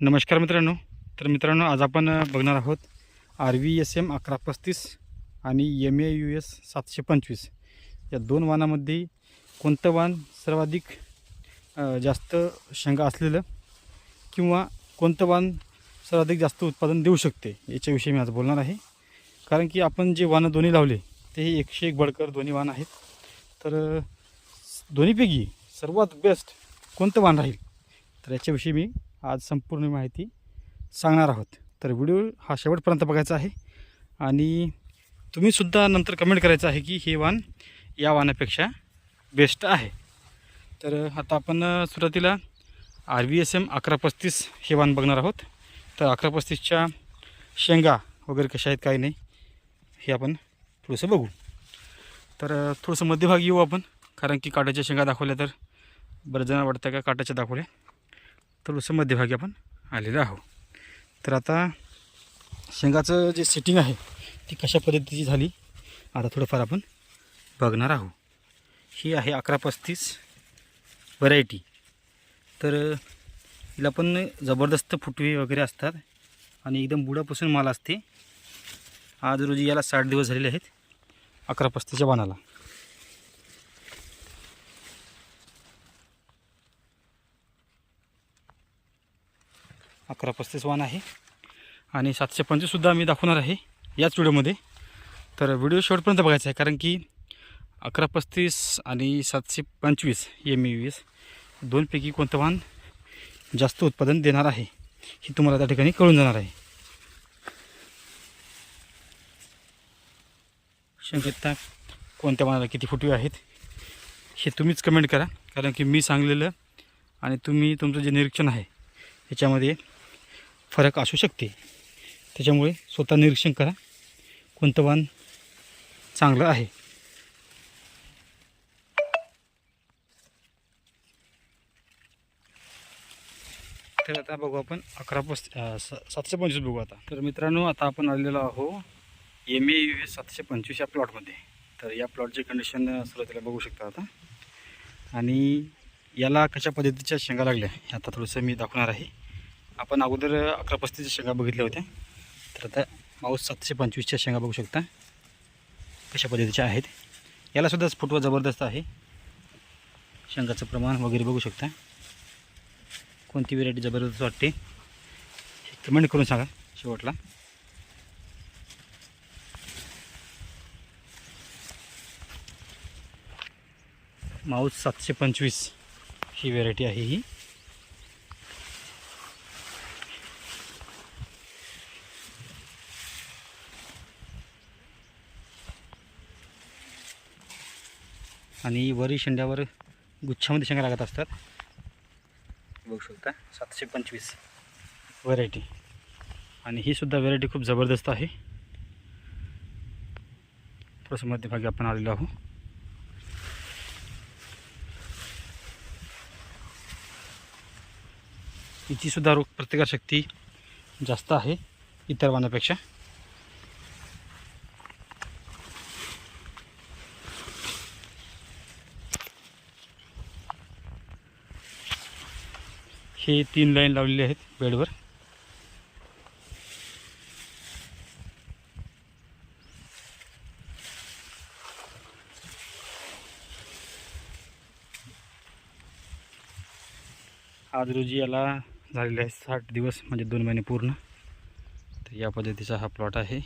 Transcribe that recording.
नमस्कार मित्रांनो. तर मित्रांनो आज आपण बघणार आहोत आर व्ही एस एम अकरा पस्तीस आणि एम ए यू एस सातशे पंचवीस. या दोन वाहनामध्ये कोणतं वाहन सर्वाधिक जास्त शेंगा असलेलं किंवा कोणतं वाहन सर्वाधिक जास्त उत्पादन देऊ शकते याच्याविषयी मी आज बोलणार आहे. कारण की आपण जे वाहनं दोन्ही लावले ते एकशे एक बडकर दोन्ही वाहन आहेत. तर दोन्हीपैकी सर्वात बेस्ट कोणतं वाहन राहील? तर याच्याविषयी मी आज संपूर्ण माहिती सांगणार आहोत. तर व्हिडिओ हा शेवटपर्यंत बघायचा आहे. आणि तुम्हीसुद्धा नंतर कमेंट करायचं आहे की हे वाहन या वाहनापेक्षा बेस्ट आहे. तर आता आपण सुरुवातीला आर व्ही एस एम अकरा पस्तीस हे वाहन बघणार आहोत. तर अकरा पस्तीसच्या शेंगा वगैरे कशा आहेत काही नाही हे आपण थोडंसं बघू. तर थोडंसं मध्यभागी येऊ आपण कारण की काट्याच्या शेंगा दाखवल्या तर बरं जण वाटतं का काट्याच्या दाखवल्या. थोडंसं मध्यभागी आपण आलेलं आहोत. तर आता शेंगाचं जे सेटिंग आहे ती कशा पद्धतीची झाली आता थोडंफार आपण बघणार आहोत. ही आहे अकरा पस्तीस व्हरायटी तर हिला पण जबरदस्त फुटवे वगैरे असतात आणि एकदम बुडापासून माल असते. आज रोजी याला साठ दिवस झालेले आहेत अकरा पस्तीच्या वाणाला अकरा पस्तीस वाण आहे. आणि सातशे पंचवीससुद्धा मी दाखवणार आहे याच व्हिडिओमध्ये. तर व्हिडिओ शेवटपर्यंत बघायचा आहे कारण की अकरा पस्तीस आणि सातशे पंचवीस एम यू एस दोनपैकी कोणतं वाहन जास्त उत्पादन देणार आहे हे तुम्हाला त्या ठिकाणी कळून जाणार आहे. शंकिता कोणत्या वाहनाला किती फुटवे आहेत हे तुम्हीच कमेंट करा कारण की मी सांगलेलं आणि तुम्ही तुमचं जे निरीक्षण आहे ह्याच्यामध्ये फरक असू शकते. त्याच्यामुळे स्वतः निरीक्षण करा. कोणतं वाहन चांगलं आहे? तर आता बघू आपण अकरा पस स- सातशे पंचवीस बघू आता. तर मित्रांनो आता आपण आलेलो आहो एम ए यू एस सातशे पंचवीस या प्लॉटमध्ये. तर या प्लॉटची कंडिशन सुरुवातीला बघू शकता आता. आणि याला कशा पद्धतीच्या शेंगा लागल्या आता थोडंसं मी दाखवणार आहे. आपण अगोदर अकरा पस्तीसच्या शेंगा बघितल्या होत्या. तर आता माऊस सातशे पंचवीसच्या शेंगा बघू शकता. कशा पद्धतीच्या आहेत. यालासुद्धा फुटवा जबरदस्त आहे. शेंगाचं प्रमाण वगैरे बघू शकता. कोणती व्हेरायटी जबरदस्त वाटते कमेंट करून सांगा शेवटला. माऊस सातशे पंचवीस ही व्हेरायटी आहे ही. आणि वरी शेंड्यावर गुच्छामध्ये शेंगा लागत असतात. बघू शकता सातशे पंचवीस व्हरायटी आणि ही सुद्धा व्हरायटी खूप जबरदस्त आहे. थोडंसं मध्यभागी आपण आलेलो आहोत. हिचीसुद्धा रोग प्रतिकारशक्ती जास्त आहे इतर वाणापेक्षा. हे तीन लाईन लावलेले आहेत बेडवर. आज रोजी याला झालेले आहे साठ दिवस म्हणजे दोन महिने पूर्ण. तर या पद्धतीचा हा प्लॉट आहे.